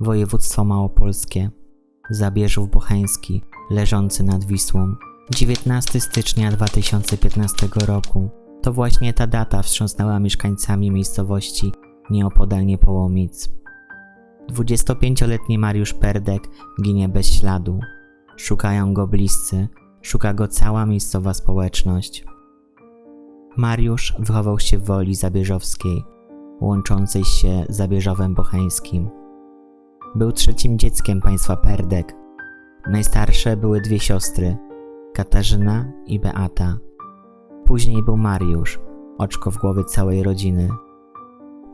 województwo małopolskie, Zabierzów Bocheński, leżący nad Wisłą. 19 stycznia 2015 roku to właśnie ta data wstrząsnęła mieszkańcami miejscowości nieopodal Niepołomic. 25-letni Mariusz Perdek ginie bez śladu. Szukają go bliscy, szuka go cała miejscowa społeczność. Mariusz wychował się w Woli Zabierzowskiej, łączącej się z Zabierzowem Bocheńskim. Był trzecim dzieckiem państwa Perdek. Najstarsze były dwie siostry, Katarzyna i Beata. Później był Mariusz, oczko w głowie całej rodziny.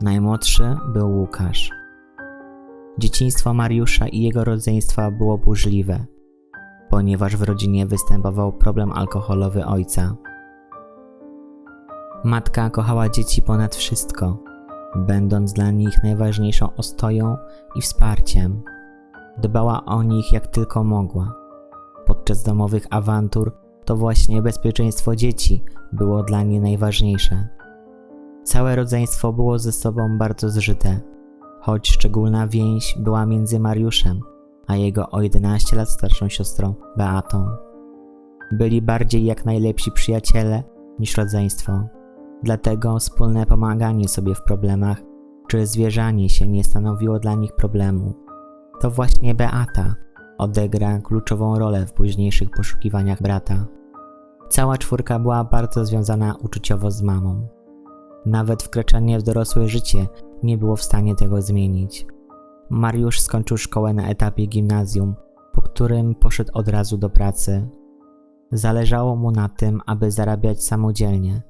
Najmłodszy był Łukasz. Dzieciństwo Mariusza i jego rodzeństwa było burzliwe, ponieważ w rodzinie występował problem alkoholowy ojca. Matka kochała dzieci ponad wszystko, będąc dla nich najważniejszą ostoją i wsparciem. Dbała o nich jak tylko mogła. Podczas domowych awantur to właśnie bezpieczeństwo dzieci było dla niej najważniejsze. Całe rodzeństwo było ze sobą bardzo zżyte, choć szczególna więź była między Mariuszem a jego o 11 lat starszą siostrą Beatą. Byli bardziej jak najlepsi przyjaciele niż rodzeństwo. Dlatego wspólne pomaganie sobie w problemach czy zwierzanie się nie stanowiło dla nich problemu. To właśnie Beata odegra kluczową rolę w późniejszych poszukiwaniach brata. Cała czwórka była bardzo związana uczuciowo z mamą. Nawet wkraczanie w dorosłe życie nie było w stanie tego zmienić. Mariusz skończył szkołę na etapie gimnazjum, po którym poszedł od razu do pracy. Zależało mu na tym, aby zarabiać samodzielnie.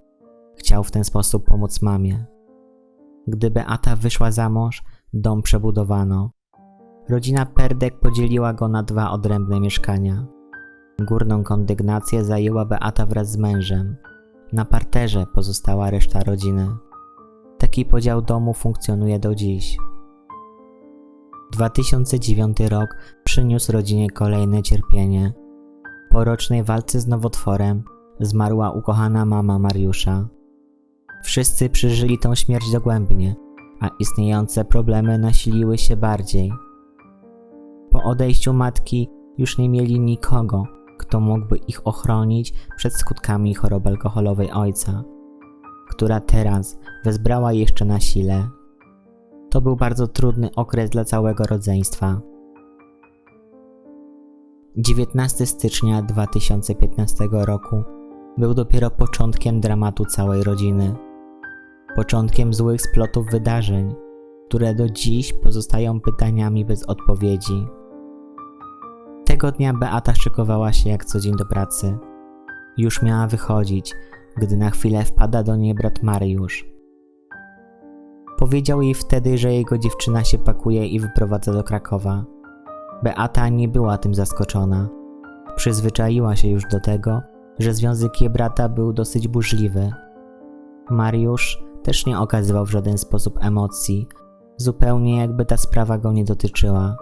Chciał w ten sposób pomóc mamie. Gdy Beata wyszła za mąż, dom przebudowano. Rodzina Perdek podzieliła go na dwa odrębne mieszkania. Górną kondygnację zajęła Beata wraz z mężem. Na parterze pozostała reszta rodziny. Taki podział domu funkcjonuje do dziś. 2009 rok przyniósł rodzinie kolejne cierpienie. Po rocznej walce z nowotworem zmarła ukochana mama Mariusza. Wszyscy przeżyli tą śmierć dogłębnie, a istniejące problemy nasiliły się bardziej. Po odejściu matki już nie mieli nikogo, kto mógłby ich ochronić przed skutkami choroby alkoholowej ojca, która teraz wezbrała jeszcze na sile. To był bardzo trudny okres dla całego rodzeństwa. 19 stycznia 2015 roku był dopiero początkiem dramatu całej rodziny. Początkiem złych splotów wydarzeń, które do dziś pozostają pytaniami bez odpowiedzi. Tego dnia Beata szykowała się jak co dzień do pracy. Już miała wychodzić, gdy na chwilę wpada do niej brat Mariusz. Powiedział jej wtedy, że jego dziewczyna się pakuje i wyprowadza do Krakowa. Beata nie była tym zaskoczona. Przyzwyczaiła się już do tego, że związek jej brata był dosyć burzliwy. Mariusz też nie okazywał w żaden sposób emocji, zupełnie jakby ta sprawa go nie dotyczyła.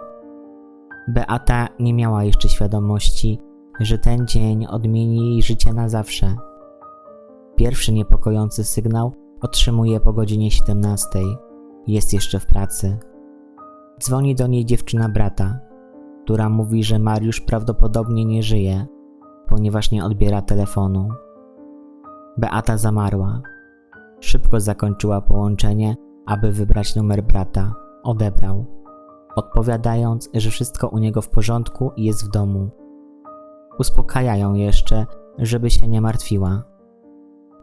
Beata nie miała jeszcze świadomości, że ten dzień odmieni jej życie na zawsze. Pierwszy niepokojący sygnał otrzymuje po godzinie 17. Jest jeszcze w pracy. Dzwoni do niej dziewczyna brata, która mówi, że Mariusz prawdopodobnie nie żyje, ponieważ nie odbiera telefonu. Beata zamarła. Szybko zakończyła połączenie, aby wybrać numer brata. Odebrał, odpowiadając, że wszystko u niego w porządku i jest w domu. Uspokaja ją jeszcze, żeby się nie martwiła.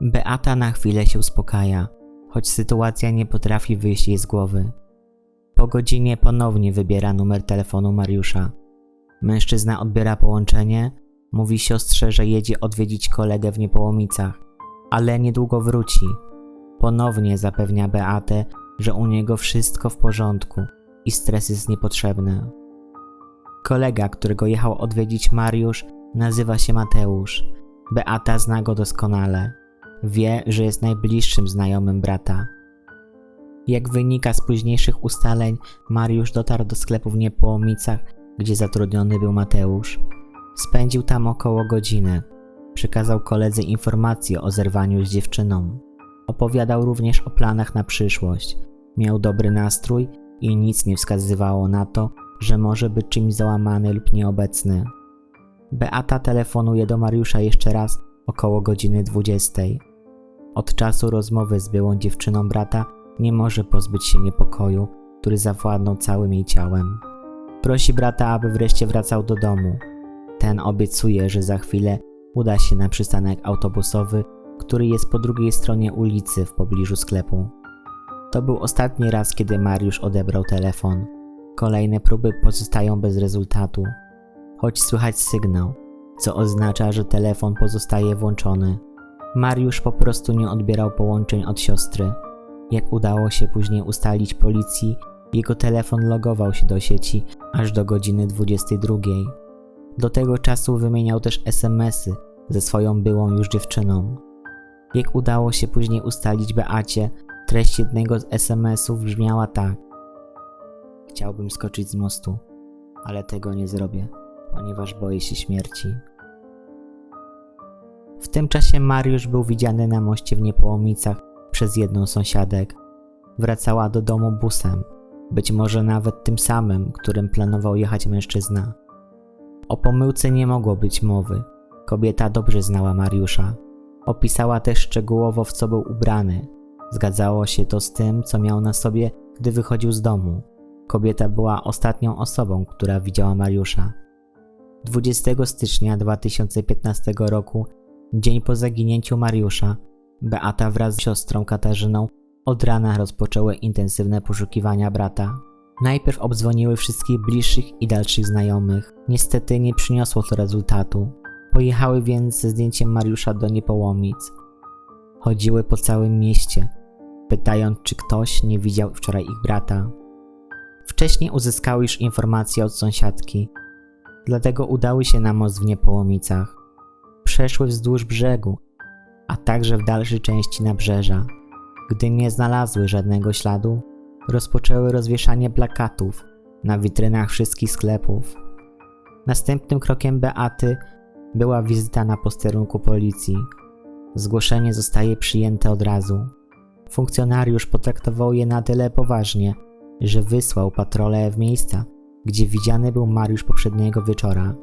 Beata na chwilę się uspokaja, choć sytuacja nie potrafi wyjść jej z głowy. Po godzinie ponownie wybiera numer telefonu Mariusza. Mężczyzna odbiera połączenie, mówi siostrze, że jedzie odwiedzić kolegę w Niepołomicach, ale niedługo wróci. Ponownie zapewnia Beatę, że u niego wszystko w porządku i stres jest niepotrzebny. Kolega, którego jechał odwiedzić Mariusz, nazywa się Mateusz. Beata zna go doskonale. Wie, że jest najbliższym znajomym brata. Jak wynika z późniejszych ustaleń, Mariusz dotarł do sklepu w Niepołomicach, gdzie zatrudniony był Mateusz. Spędził tam około godziny. Przekazał koledze informacje o zerwaniu z dziewczyną. Opowiadał również o planach na przyszłość. Miał dobry nastrój i nic nie wskazywało na to, że może być czymś załamany lub nieobecny. Beata telefonuje do Mariusza jeszcze raz około godziny 20. Od czasu rozmowy z byłą dziewczyną brata nie może pozbyć się niepokoju, który zawładnął całym jej ciałem. Prosi brata, aby wreszcie wracał do domu. Ten obiecuje, że za chwilę uda się na przystanek autobusowy, który jest po drugiej stronie ulicy w pobliżu sklepu. To był ostatni raz, kiedy Mariusz odebrał telefon. Kolejne próby pozostają bez rezultatu, choć słychać sygnał, co oznacza, że telefon pozostaje włączony. Mariusz po prostu nie odbierał połączeń od siostry. Jak udało się później ustalić policji, jego telefon logował się do sieci aż do godziny 22. Do tego czasu wymieniał też SMS-y ze swoją byłą już dziewczyną. Jak udało się później ustalić Beacie, treść jednego z SMS-ów brzmiała tak: Chciałbym skoczyć z mostu, ale tego nie zrobię, ponieważ boję się śmierci. W tym czasie Mariusz był widziany na moście w Niepołomicach przez jedną sąsiadek. Wracała do domu busem, być może nawet tym samym, którym planował jechać mężczyzna. O pomyłce nie mogło być mowy. Kobieta dobrze znała Mariusza. Opisała też szczegółowo, w co był ubrany. Zgadzało się to z tym, co miał na sobie, gdy wychodził z domu. Kobieta była ostatnią osobą, która widziała Mariusza. 20 stycznia 2015 roku, dzień po zaginięciu Mariusza, Beata wraz z siostrą Katarzyną od rana rozpoczęły intensywne poszukiwania brata. Najpierw obdzwoniły wszystkich bliższych i dalszych znajomych. Niestety nie przyniosło to rezultatu. Pojechały więc ze zdjęciem Mariusza do Niepołomic. Chodziły po całym mieście, pytając, czy ktoś nie widział wczoraj ich brata. Wcześniej uzyskały już informacje od sąsiadki, dlatego udały się na most w Niepołomicach. Przeszły wzdłuż brzegu, a także w dalszej części nabrzeża. Gdy nie znalazły żadnego śladu, rozpoczęły rozwieszanie plakatów na witrynach wszystkich sklepów. Następnym krokiem Beaty była wizyta na posterunku policji. Zgłoszenie zostaje przyjęte od razu. Funkcjonariusz potraktował je na tyle poważnie, że wysłał patrole w miejsca, gdzie widziany był Mariusz poprzedniego wieczora.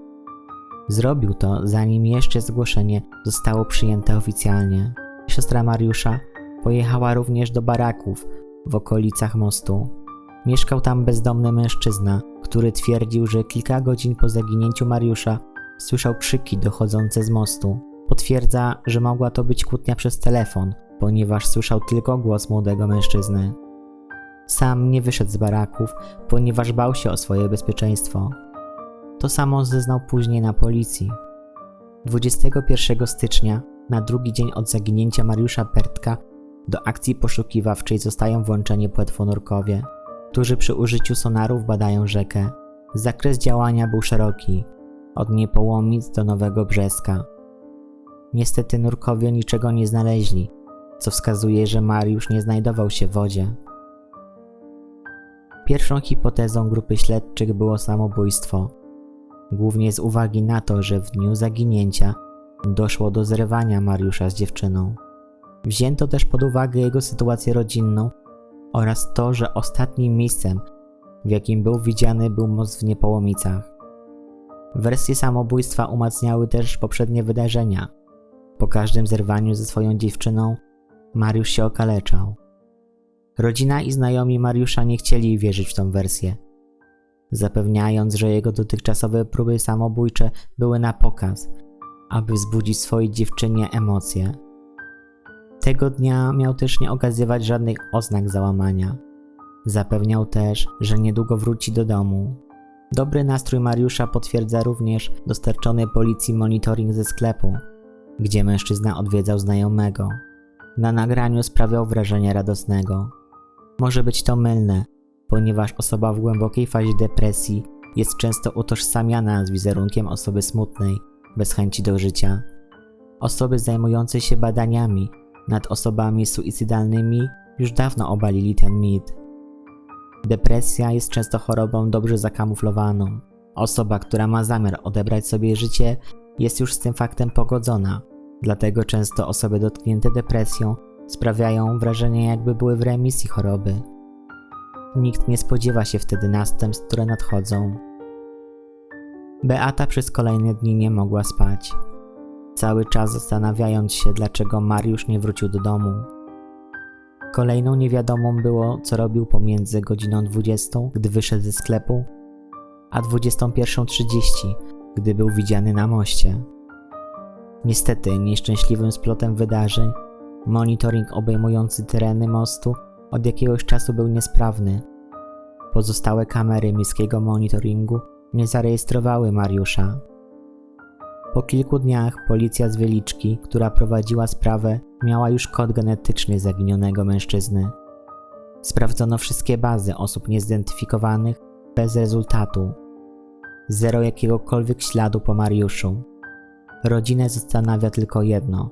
Zrobił to, zanim jeszcze zgłoszenie zostało przyjęte oficjalnie. Siostra Mariusza pojechała również do baraków w okolicach mostu. Mieszkał tam bezdomny mężczyzna, który twierdził, że kilka godzin po zaginięciu Mariusza słyszał krzyki dochodzące z mostu. Potwierdza, że mogła to być kłótnia przez telefon, ponieważ słyszał tylko głos młodego mężczyzny. Sam nie wyszedł z baraków, ponieważ bał się o swoje bezpieczeństwo. To samo zeznał później na policji. 21 stycznia, na drugi dzień od zaginięcia Mariusza Pertka, do akcji poszukiwawczej zostają włączeni płetwonurkowie, którzy przy użyciu sonarów badają rzekę. Zakres działania był szeroki, od Niepołomic do Nowego Brzeska. Niestety nurkowie niczego nie znaleźli, co wskazuje, że Mariusz nie znajdował się w wodzie. Pierwszą hipotezą grupy śledczych było samobójstwo, głównie z uwagi na to, że w dniu zaginięcia doszło do zrywania Mariusza z dziewczyną. Wzięto też pod uwagę jego sytuację rodzinną oraz to, że ostatnim miejscem, w jakim był widziany, był most w Niepołomicach. Wersje samobójstwa umacniały też poprzednie wydarzenia. Po każdym zerwaniu ze swoją dziewczyną, Mariusz się okaleczał. Rodzina i znajomi Mariusza nie chcieli wierzyć w tą wersję, zapewniając, że jego dotychczasowe próby samobójcze były na pokaz, aby wzbudzić swojej dziewczynie emocje. Tego dnia miał też nie okazywać żadnych oznak załamania. Zapewniał też, że niedługo wróci do domu. Dobry nastrój Mariusza potwierdza również dostarczony policji monitoring ze sklepu, gdzie mężczyzna odwiedzał znajomego. Na nagraniu sprawiał wrażenie radosnego. Może być to mylne, ponieważ osoba w głębokiej fazie depresji jest często utożsamiana z wizerunkiem osoby smutnej, bez chęci do życia. Osoby zajmujące się badaniami nad osobami suicydalnymi już dawno obalili ten mit. Depresja jest często chorobą dobrze zakamuflowaną. Osoba, która ma zamiar odebrać sobie życie, jest już z tym faktem pogodzona, dlatego często osoby dotknięte depresją sprawiają wrażenie, jakby były w remisji choroby. Nikt nie spodziewa się wtedy następstw, które nadchodzą. Beata przez kolejne dni nie mogła spać. Cały czas zastanawiając się, dlaczego Mariusz nie wrócił do domu. Kolejną niewiadomą było, co robił pomiędzy godziną 20, gdy wyszedł ze sklepu, a 21.30, gdy był widziany na moście. Niestety, nieszczęśliwym splotem wydarzeń, monitoring obejmujący tereny mostu od jakiegoś czasu był niesprawny. Pozostałe kamery miejskiego monitoringu nie zarejestrowały Mariusza. Po kilku dniach policja z Wieliczki, która prowadziła sprawę, miała już kod genetyczny zaginionego mężczyzny. Sprawdzono wszystkie bazy osób niezidentyfikowanych bez rezultatu. Zero jakiegokolwiek śladu po Mariuszu. Rodzinę zastanawia tylko jedno.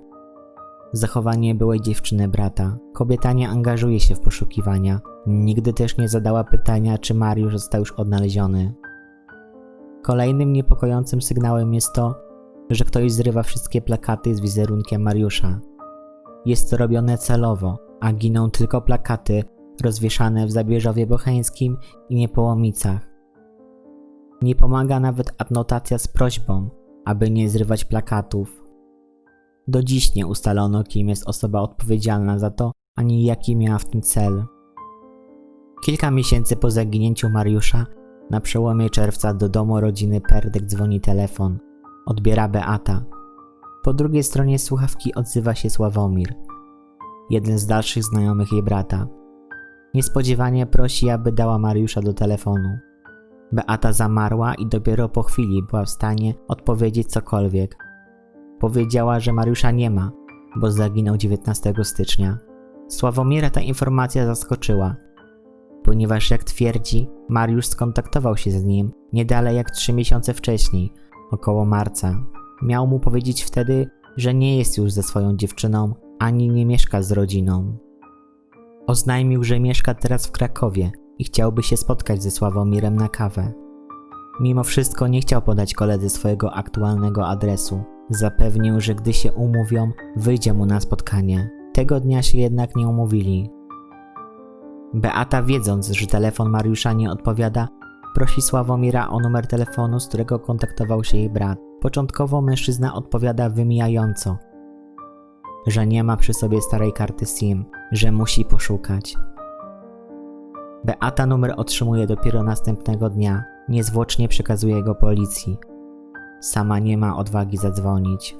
Zachowanie byłej dziewczyny brata. Kobieta nie angażuje się w poszukiwania. Nigdy też nie zadała pytania, czy Mariusz został już odnaleziony. Kolejnym niepokojącym sygnałem jest to, że ktoś zrywa wszystkie plakaty z wizerunkiem Mariusza. Jest to robione celowo, a giną tylko plakaty rozwieszane w Zabierzowie Bocheńskim i Niepołomicach. Nie pomaga nawet adnotacja z prośbą, aby nie zrywać plakatów. Do dziś nie ustalono, kim jest osoba odpowiedzialna za to, ani jaki miała w tym cel. Kilka miesięcy po zaginięciu Mariusza, na przełomie czerwca do domu rodziny Perdek dzwoni telefon. Odbiera Beata. Po drugiej stronie słuchawki odzywa się Sławomir, jeden z dalszych znajomych jej brata. Niespodziewanie prosi, aby dała Mariusza do telefonu. Beata zamarła i dopiero po chwili była w stanie odpowiedzieć cokolwiek. Powiedziała, że Mariusza nie ma, bo zaginął 19 stycznia. Sławomira ta informacja zaskoczyła, ponieważ jak twierdzi, Mariusz skontaktował się z nim nie dalej jak 3 miesiące wcześniej, około marca. Miał mu powiedzieć wtedy, że nie jest już ze swoją dziewczyną, ani nie mieszka z rodziną. Oznajmił, że mieszka teraz w Krakowie i chciałby się spotkać ze Sławomirem na kawę. Mimo wszystko nie chciał podać koledze swojego aktualnego adresu. Zapewnił, że gdy się umówią, wyjdzie mu na spotkanie. Tego dnia się jednak nie umówili. Beata, wiedząc, że telefon Mariusza nie odpowiada, prosi Sławomira o numer telefonu, z którego kontaktował się jej brat. Początkowo mężczyzna odpowiada wymijająco, że nie ma przy sobie starej karty SIM, że musi poszukać. Beata numer otrzymuje dopiero następnego dnia, niezwłocznie przekazuje go policji. Sama nie ma odwagi zadzwonić.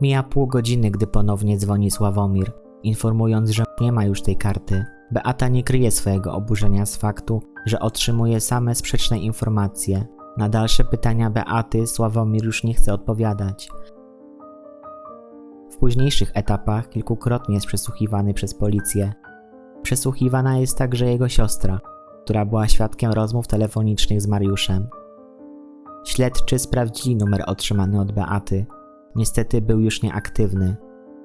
Mija pół godziny, gdy ponownie dzwoni Sławomir, informując, że nie ma już tej karty. Beata nie kryje swojego oburzenia z faktu, że otrzymuje same sprzeczne informacje. Na dalsze pytania Beaty Sławomir już nie chce odpowiadać. W późniejszych etapach kilkukrotnie jest przesłuchiwany przez policję. Przesłuchiwana jest także jego siostra, która była świadkiem rozmów telefonicznych z Mariuszem. Śledczy sprawdzili numer otrzymany od Beaty. Niestety był już nieaktywny.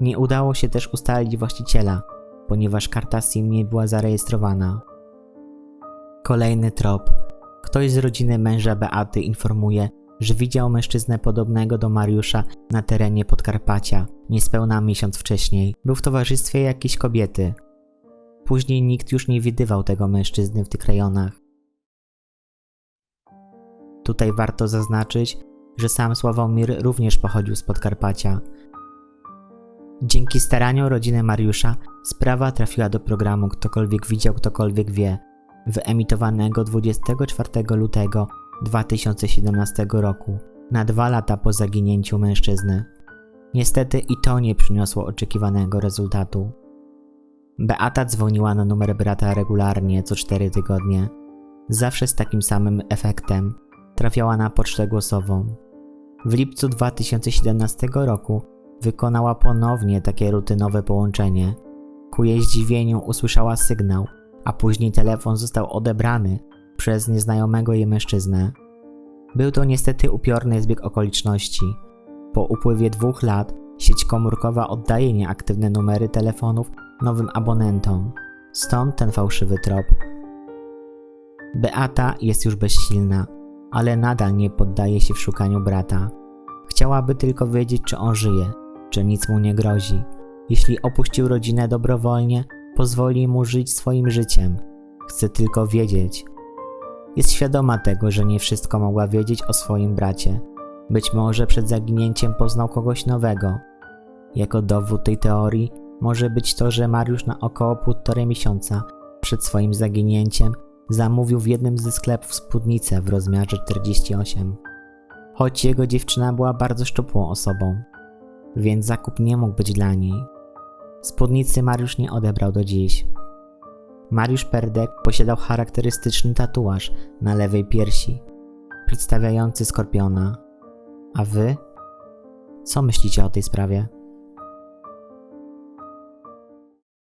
Nie udało się też ustalić właściciela, ponieważ karta SIM nie była zarejestrowana. Kolejny trop. Ktoś z rodziny męża Beaty informuje, że widział mężczyznę podobnego do Mariusza na terenie Podkarpacia, niespełna miesiąc wcześniej. Był w towarzystwie jakiejś kobiety. Później nikt już nie widywał tego mężczyzny w tych rejonach. Tutaj warto zaznaczyć, że sam Sławomir również pochodził z Podkarpacia. Dzięki staraniom rodziny Mariusza sprawa trafiła do programu Ktokolwiek widział, ktokolwiek wie, wyemitowanego 24 lutego 2017 roku, na dwa lata po zaginięciu mężczyzny. Niestety i to nie przyniosło oczekiwanego rezultatu. Beata dzwoniła na numer brata regularnie co 4 tygodnie, zawsze z takim samym efektem. Trafiała na pocztę głosową. W lipcu 2017 roku wykonała ponownie takie rutynowe połączenie. Ku jej zdziwieniu usłyszała sygnał, a później telefon został odebrany przez nieznajomego jej mężczyznę. Był to niestety upiorny zbieg okoliczności. Po upływie dwóch lat sieć komórkowa oddaje nieaktywne numery telefonów nowym abonentom. Stąd ten fałszywy trop. Beata jest już bezsilna, ale nadal nie poddaje się w szukaniu brata. Chciałaby tylko wiedzieć, czy on żyje, czy nic mu nie grozi. Jeśli opuścił rodzinę dobrowolnie, pozwoli mu żyć swoim życiem. Chce tylko wiedzieć. Jest świadoma tego, że nie wszystko mogła wiedzieć o swoim bracie. Być może przed zaginięciem poznał kogoś nowego. Jako dowód tej teorii może być to, że Mariusz na około półtorej miesiąca przed swoim zaginięciem zamówił w jednym ze sklepów spódnicę w rozmiarze 48. Choć jego dziewczyna była bardzo szczupłą osobą, więc zakup nie mógł być dla niej. Spódnicy Mariusz nie odebrał do dziś. Mariusz Perdek posiadał charakterystyczny tatuaż na lewej piersi, przedstawiający skorpiona. A wy? Co myślicie o tej sprawie?